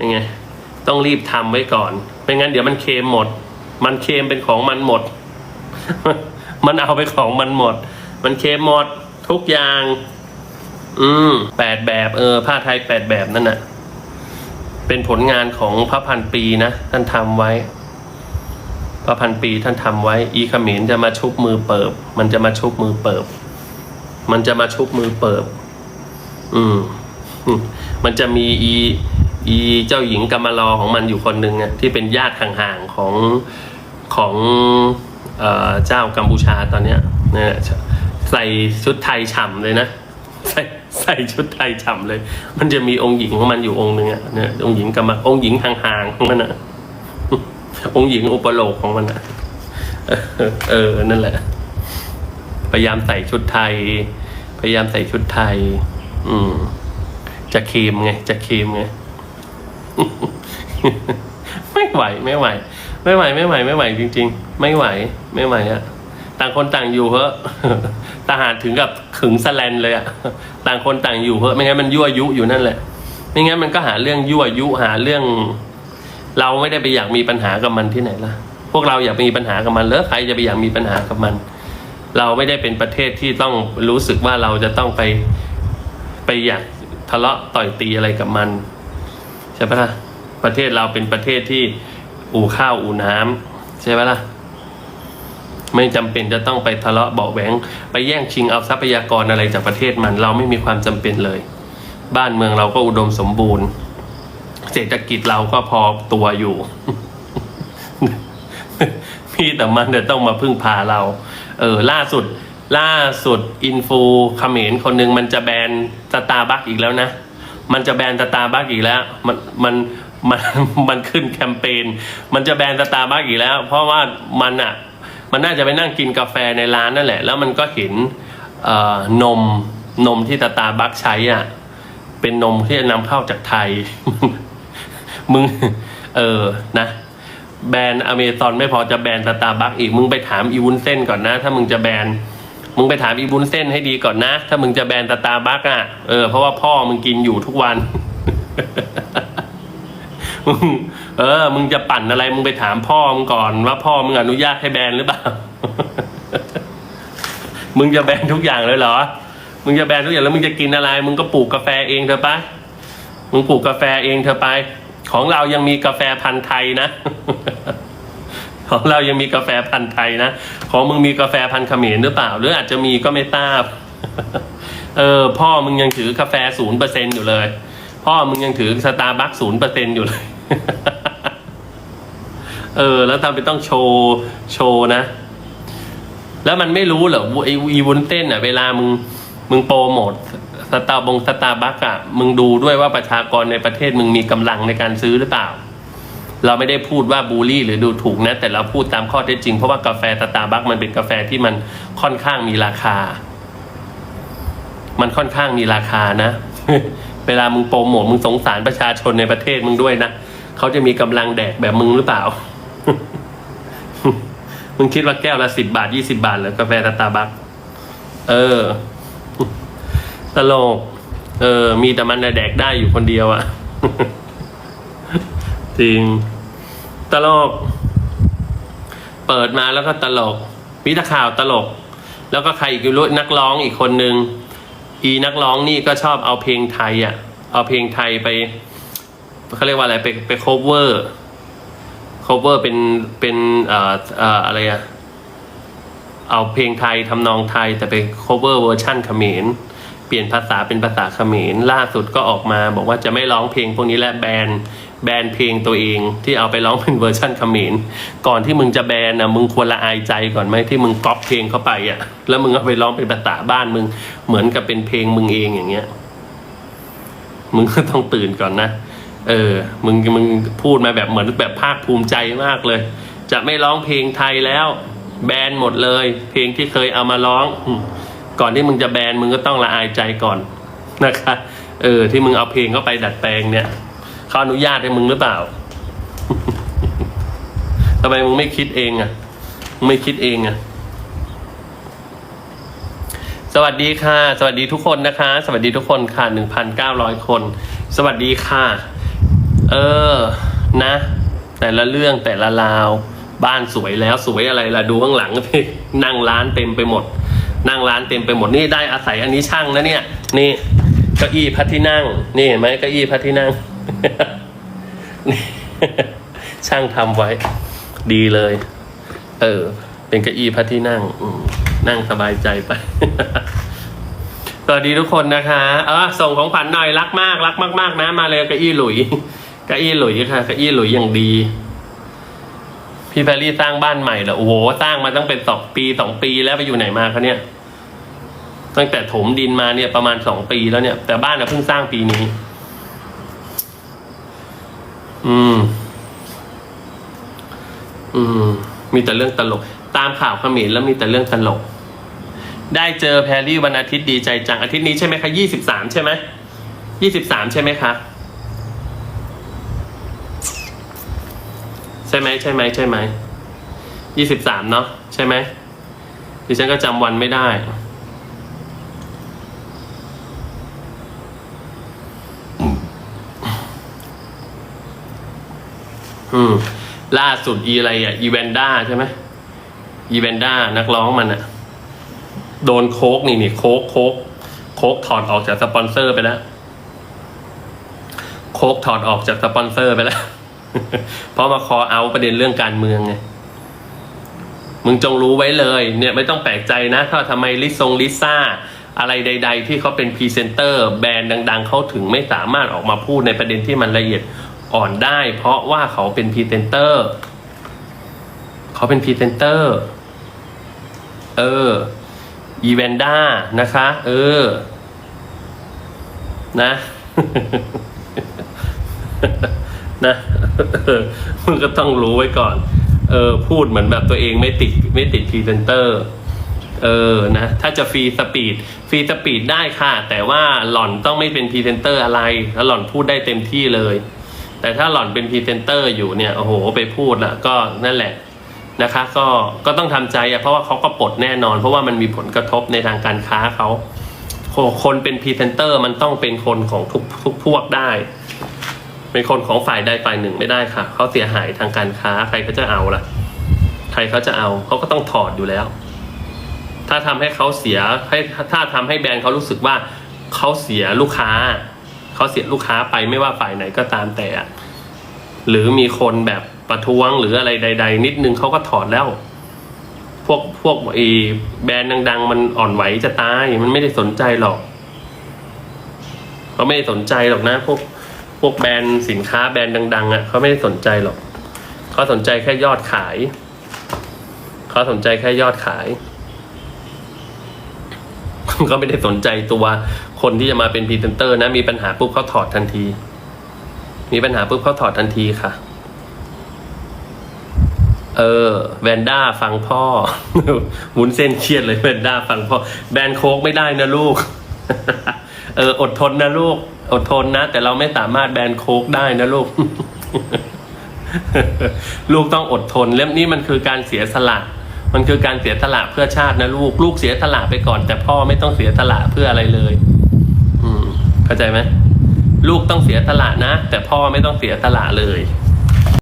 ยังไงต้องรีบทำไว้ก่อนไม่งั้นเดี๋ยวมันเค็มหมด มันเค็มเป็นของมันหมด มันเอาไปของมันหมด มันเค็มหมดทุกอย่าง อืมแปดแบบเออ ผ้าไทยแปดแบบนั่นน่ะ เป็นผลงานของพระพันปีนะท่านทำไว้ พระพันปีท่านทำไว้ อีเขมรจะมาชุบมือเปิบ มันจะมาชุบมือเปิบ มันจะมาชุบมือเปิบ อืมมันจะมีอี อีเจ้าหญิงกำมะลอของมันอยู่คนหนึ่งอะที่เป็นญาติห่างๆของของเอ่อเจ้ากัมพูชาตอนเนี้ยนี่ยใส่ชุดไทยฉ่ำเลยนะใส่ใส่ชุดไทยฉ่ำเลย มันจะมีองค์หญิงของมันอยู่องค์หนึ่งอะเนี่ยองค์หญิงกำมะองค์หญิงห่างๆของมันอะองค์หญิงอุปโลกของมันอะเออเออนั่นแหละ พยายามใส่ชุดไทย พยายามใส่ชุดไทย อืมจะเค็มไง จะเค็มไง ไม่ไหวไม่ไหว ไม่ไหวไม่ไหวไม่ไหวจริง ๆ ไม่ไหวไม่ไหวอะต่างคนต่างอยู่เพอะทหารถึงกับขึงสแลนเลยอะต่างคนต่างอยู่เพอะไม่งั้นมันยั่วยุอยู่นั่นแหละไม่งั้นมันก็หาเรื่องยั่วยุหาเรื่อง เราไม่ได้ไปอยากมีปัญหากับมันที่ไหนล่ะ พวกเราอยากมีปัญหากับมันแล้วใครจะไปอยากมีปัญหากับมัน เราไม่ได้เป็นประเทศที่ต้องรู้สึกว่าเราจะต้องไปไปอยากทะเลาะต่อยตีอะไรกับมัน ใช่ปะล่ะประเทศเราเป็นประเทศที่อู่ข้าวอู่น้ำใช่ปะล่ะไม่จำเป็นจะต้องไปทะเลาะเบาแหวงไปแย่งชิงเอาทรัพยากรอะไรจากประเทศมัน เราไม่มีความจำเป็นเลย บ้านเมืองเราก็อุดมสมบูรณ์ เศรษฐกิจเราก็พอตัวอยู่ มีแต่มันจะต้องมาพึ่งพาเรา เออ ล่าสุด ล่าสุดอินฟูเขมรคนหนึ่งมันจะแบนสตาร์บัคอีกแล้วนะ มันจะแบนสตาร์บัคอีกแล้ว มันมันมันมันขึ้นแคมเปญมันจะแบนสตาร์บัคอีกแล้ว เพราะว่ามันอะมันน่าจะไปนั่งกินกาแฟในร้านนั่นแหละ แล้วมันก็เห็นเอ่อนมนมที่สตาร์บัคใช้อะเป็นนมที่นำเข้าจากไทย มึง เออนะแบรนด์อเมซอนไม่พอจะแบนสตาร์บัคอีก มึงไปถามอีวุ้นเส้นก่อนนะ ถ้ามึงจะแบน มึงไปถามอีวุ้นเส้นให้ดีก่อนนะ ถ้ามึงจะแบนตาร์บัคอะเออเพราะว่าพ่อมึงกินอยู่ทุกวันเออ มึงจะปั่นอะไร มึงไปถามพ่อมึงก่อนว่าพ่อมึงอนุญาตให้แบนหรือเปล่า มึงจะแบนทุกอย่างเลยเหรอ มึงจะแบนทุกอย่างแล้วมึงจะกินอะไร มึงก็ปลูกกาแฟเองเถอะปะมึงปลูกกาแฟเองเถอะไป ของเรายังมีกาแฟพันธุ์ไทยนะ ของเรายังมีกาแฟพันธุ์ไทยนะของมึงมีกาแฟพันธุ์เขมรหรือเปล่า หรืออาจจะมีก็ไม่ทราบเออพ่อมึงยังถือกาแฟศูนย์เปอร์เซ็นอยู่เลย พ่อมึงยังถือสตาร์บัคศูนย์เปอร์เซ็นอยู่เลยเออ แล้วทำไปต้องโชว์โชว์นะ แล้วมันไม่รู้เหรอไออีวุ้นเต้นอะ เวลามึงมึงโปรโมทสตาร์บงสตาร์บัคอะมึงดูด้วยว่าประชากรในประเทศมึงมีกำลังในการซื้อหรือเปล่า เราไม่ได้พูดว่าบูลลี่หรือดูถูกนะ แต่เราพูดตามข้อเท็จจริง เพราะว่ากาแฟตาร์บัคมันเป็นกาแฟที่มันค่อนข้างมีราคา มันค่อนข้างมีราคานะ เวลามึงโปรโมทมึงสงสารประชาชนในประเทศมึงด้วยนะเขาจะมีกำลังแดกแบบมึงหรือเปล่า มึงคิดว่าแก้วละสิบบาทยี่สิบาทเหรอกาแฟตาร์บัคเออ ตลก เออ มีแต่มันแดกได้อยู่คนเดียวอะ จริง ตลก เปิดมาแล้วก็ตลกมีตะข่าวตลก แล้วก็ใครอีกไม่รู้นักร้องอีกคนนึง อีนักร้องนี่ก็ชอบเอาเพลงไทยอะ เอาเพลงไทยไปเขาเรียกว่าอะไรไปไป cover cover เป็นเป็นเอ่อเอ่ออะไรอะเอาเพลงไทยทำนองไทยแต่ไป cover เวอร์ชั่นเขมรเปลี่ยนภาษาเป็นภาษาเขมรล่าสุดก็ออกมา บอกว่าจะไม่ร้องเพลงพวกนี้และแบน แบนเพลงตัวเองที่เอาไปร้องเป็นเวอร์ชันเขมรก่อนที่มึงจะแบนนะมึงควรละอายใจก่อนไหมที่มึงก๊อปเพลงเข้าไปอะ แล้วมึงเอาไปร้องเป็นภาษาบ้านมึงเหมือนกับเป็นเพลงมึงเองอย่างเงี้ย มึงก็ต้องตื่นก่อนนะเออ มึงมึงพูดมาแบบเหมือนแบบภาคภูมิใจมากเลย จะไม่ร้องเพลงไทยแล้ว แบนหมดเลย เพลงที่เคยเอามาร้อง ก่อนที่มึงจะแบนมึงก็ต้องละอายใจก่อนนะคะ เออ ที่มึงเอาเพลงเข้าไปดัดแปลงเนี่ย เขาอนุญาตให้มึงหรือเปล่าทำไมมึงไม่คิดเองอะมึงไม่คิดเองอะ สวัสดีค่ะ สวัสดีทุกคนนะคะ สวัสดีทุกคนค่ะหนึ่งพันเก้าร้อยคน สวัสดีค่ะ เออ นะ แต่ละเรื่องแต่ละราว บ้านสวยแล้วสวยอะไรล่ะดูข้างหลังที่นั่งร้านเต็มไปหมด นั่งร้านเต็มไปหมดนี่ได้อาศัยอันนี้ช่างนะเนี่ย นี่เก้าอี้พัดที่นั่ง นี่เห็นไหมเก้าอี้พัดที่นั่ง ช่างทำไว้ ดีเลย เออ เป็นเก้าอี้พัดที่นั่งนั่งสบายใจไป สวัสดีทุกคนนะคะเออส่งของขวัญหน่อยรักมาก รักมาก ๆ นะ มาเลยเก้าอี้หลุยเก้าอี้หลุยค่ะเก้าอี้หลุยอย่างดี พี่แพรรี่สร้างบ้านใหม่เหรอโอ้โหสร้างมาตั้งเป็นสองปีสองปีแล้วไปอยู่ไหนมาคะเนี่ยตั้งแต่ถมดินมาเนี่ยประมาณสองปีแล้วเนี่ย แต่บ้านเราเพิ่งสร้างปีนี้ อืม อืม มีแต่เรื่องตลก ตามข่าวขมรแล้วมีแต่เรื่องตลก ได้เจอแพรรี่วันอาทิตย์ดีใจจัง อาทิตย์นี้ใช่ไหมคะยี่สิบสามใช่ไหมยี่สิบสามใช่ไหมคะ ใช่ไหมใช่ไหมใช่ไหมยี่สิบสามเนาะใช่ไหมดิฉันก็จำวันไม่ได้ อืม ล่าสุดอีอะไรอะ อีเวนด้าใช่ไหมอีเวนด้านักร้องมันอะ โดนโคกนี่นี่โคกโคกโคกถอดออกจากสปอนเซอร์ไปแล้ว โคกถอดออกจากสปอนเซอร์ไปแล้ว เพราะมาคอเอาประเด็นเรื่องการเมืองไงมึงจงรู้ไว้เลย เนี่ยไม่ต้องแปลกใจนะถ้าทำไมลิซงลิซ่า อะไรใด ๆ ที่เขาเป็นพรีเซนเตอร์ แบรนด์ดัง ๆ เขาถึงไม่สามารถออกมาพูดในประเด็นที่มันละเอียด อ่อนได้ เพราะว่าเขาเป็นพรีเซนเตอร์ เขาเป็นพรีเซนเตอร์ เอออีเวนด้านะคะ เออ นะนะมึงก็ต้องรู้ไว้ก่อน เออ พูดเหมือนแบบตัวเองไม่ติดไม่ติดพรีเซนเตอร์ เออ นะ ถ้าจะฟรีสปีด ฟรีสปีดได้ค่ะ แต่ว่าหล่อนต้องไม่เป็นพรีเซนเตอร์อะไร แล้วหล่อนพูดได้เต็มที่เลย แต่ถ้าหล่อนเป็นพรีเซนเตอร์อยู่เนี่ยโอ้โหไปพูดละก็นั่นแหละนะคะก็ก็ต้องทำใจอะเพราะว่าเขาก็ปลดแน่นอน เพราะว่ามันมีผลกระทบในทางการค้าเขาคนเป็นพรีเซนเตอร์มันต้องเป็นคนของทุกทุกพวกได้ เป็นคนของฝ่ายใดฝ่ายหนึ่งไม่ได้ค่ะเขาเสียหายทางการค้าใครเขาจะเอาล่ะ ใครเขาจะเอาเขาก็ต้องถอดอยู่แล้ว ถ้าทำให้เขาเสียให้ถ้าทำให้แบรนด์เขารู้สึกว่าเขาเสียลูกค้า เขาเสียลูกค้าไปไม่ว่าฝ่ายไหนก็ตามแต่หรือมีคนแบบประท้วงหรืออะไรใด ๆ นิดนึงเขาก็ถอดแล้ว พวกพวกไอ้แบรนด์ดัง ๆ มันอ่อนไหวจะตายมันไม่ได้สนใจหรอกเขาไม่ได้สนใจหรอกนะ พวกพวกแบรนด์สินค้าแบรนด์ดัง ๆอะเขาไม่ได้สนใจหรอกเขาสนใจแค่ยอดขายเขาสนใจแค่ยอดขายก็ไม่ได้สนใจตัว คนที่จะมาเป็นพรีเซนเตอร์นะมีปัญหาปุ๊บเขาถอดทันที มีปัญหาปุ๊บเขาถอดทันทีค่ะ เออแวนด้าฟังพ่อวุ้นเส้นเครียดเลยแวนด้าฟังพ่อแบนโค้กไม่ได้นะลูก เออ อดทนนะลูก อดทนนะ แต่เราไม่สามารถแบนโค้กได้นะลูก ลูกต้องอดทนเล่มนี้มันคือการเสียสละมันคือการเสียสละเพื่อชาตินะลูก ลูกเสียสละไปก่อน แต่พ่อไม่ต้องเสียสละเพื่ออะไรเลย เข้าใจไหมลูกต้องเสียสละนะ แต่พ่อไม่ต้องเสียสละเลย